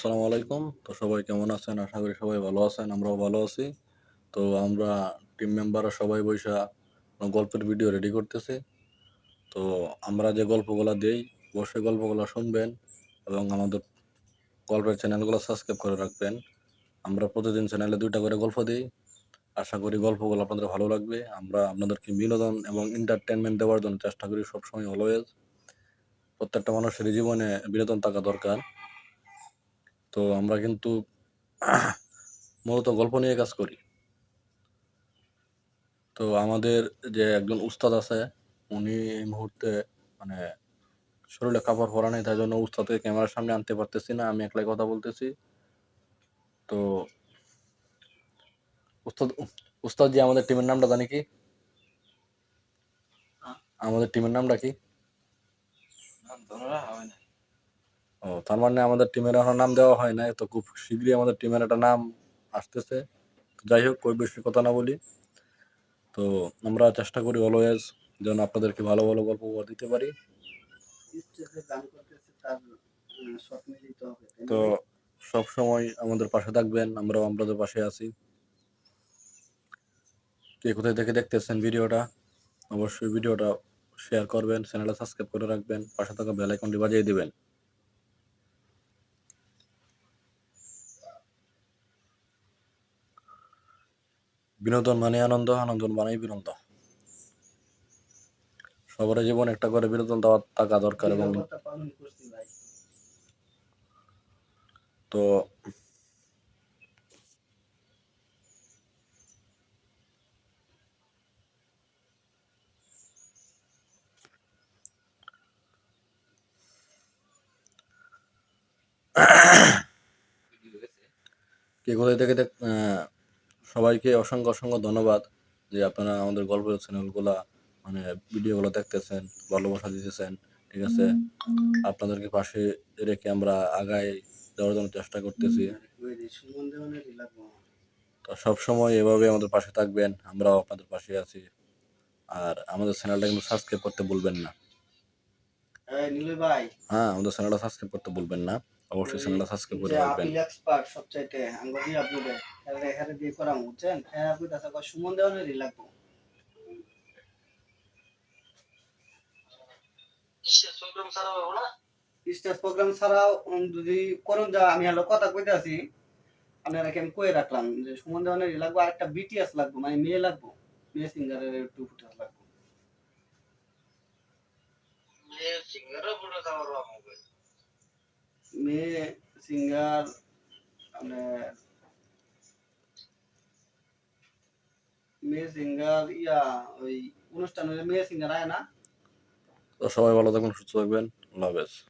আসসালামু আলাইকুম। তো সবাই কেমন আছেন? আশা করি সবাই ভালো আছেন, আমরাও ভালো আছি। তো আমরা টিম মেম্বাররা সবাই বৈশা গল্পের ভিডিও রেডি করতেছি। তো আমরা যে গল্পগুলো দেই, অবশ্যই গল্পগুলো শুনবেন এবং আমাদের গল্পের চ্যানেলগুলো সাবস্ক্রাইব করে রাখবেন। আমরা প্রতিদিন চ্যানেলে দুইটা করে গল্প দিই। আশা করি গল্পগুলো আপনাদের ভালো লাগবে। আমরা আপনাদেরকে বিনোদন এবং এন্টারটেনমেন্ট দেওয়ার জন্য চেষ্টা করি সবসময় অলওয়েজ প্রত্যেকটা মানুষের জীবনে বিনোদন থাকা দরকার। তো আমরা কিন্তু মূলত গল্প নিয়ে কাজ করি। তো আমাদের যে একজন উস্তাদ আছে উনি এই মুহূর্তে মানে শরীরে কাপড় পরা নেই তাই জন্য উস্তাদকে ক্যামেরার সামনে আনতে পারতেছি না আমি একলাই কথা বলতেছি। তো উস্তাদ উস্তাদ জি আমাদের টিমের নামটা জানি কি? আমাদের টিমের নামটা কি? ও, তার মানে আমাদের টিমের এখন নাম দেওয়া হয় না তো খুব শীঘ্রই আমাদের টিমের একটা নাম আসতেছে। যাই হোক ওই বেশি কথা না বলি। তো আমরা চেষ্টা করি অলওয়েজ যেন আপনাদেরকে ভালো ভালো গল্প দিতে পারি? তো সব সময় আমাদের পাশে থাকবেন, আমরাও আপনাদের পাশে আছি। কে কোথায় থেকে দেখতেছেন ভিডিওটা, অবশ্যই ভিডিওটা শেয়ার করবেন চ্যানেলটা সাবস্ক্রাইব করে রাখবেন, পাশে থাকা বেল আইকনটি বাজিয়ে দিবেন। বিনোদন মানে আনন্দ আনন্দ মানেই বিনোদন। সবার জীবন একটা করে বিনোদন দেওয়া থাকা দরকার এবং তো কে কোথায় থেকে দেখ আহ, সবাইকে অসংখ্য অসংখ্য ধন্যবাদ যে আপনারা আমাদের গল্পের চ্যানেলগুলা মানে ভিডিওগুলো দেখতেছেন ভালোবাসা দিতেছেন ঠিক আছে? আপনাদেরকে পাশে রেখে আমরা আগায় যাওয়ার জন্য চেষ্টা করতেছি। তো সবসময় এভাবে আমাদের পাশে থাকবেন আমরাও আপনাদের পাশে আছি। আর আমাদের চ্যানেলটা কিন্তু সাবস্ক্রাইব করতে ভুলবেন না। হ্যাঁ আমাদের চ্যানেলটা সাবস্ক্রাইব করতে ভুলবেন না। অবশ্যই চ্যানেলটা সাবস্ক্রাইব করে যে রাখবেন। আপিল এক্সপার্ট সবচাইতে আঙ্গুলি আপলোডে এখানে এখানে দিয়ে করাম বুঝছেন হ্যাঁ আপনি তাতে কয় সুমন দেওয়ানেরই লাগবো। স্টেজ প্রোগ্রাম ছাড়াও যদি করুন যা আমি হলো কথা কইতে আছি আপনারা আমি কয়ে রাখলাম যে সুমন দেওয়ানেরই লাগবো আর একটা বিটিএস লাগবো মানে মেয়ে লাগবো মেয়ে সিঙ্গারের একটু ফুটেজ লাগবো। মেয়ে সিঙ্গার আপনার মেয়ে সিঙ্গার মেয়ে সিঙ্গার, ইয়া, ওই অনুষ্ঠান মেয়ে সিঙ্গার আয় না? সবাই ভালো থাকবেন সুস্থ থাকবেন। আল্লাহ হাফেজ।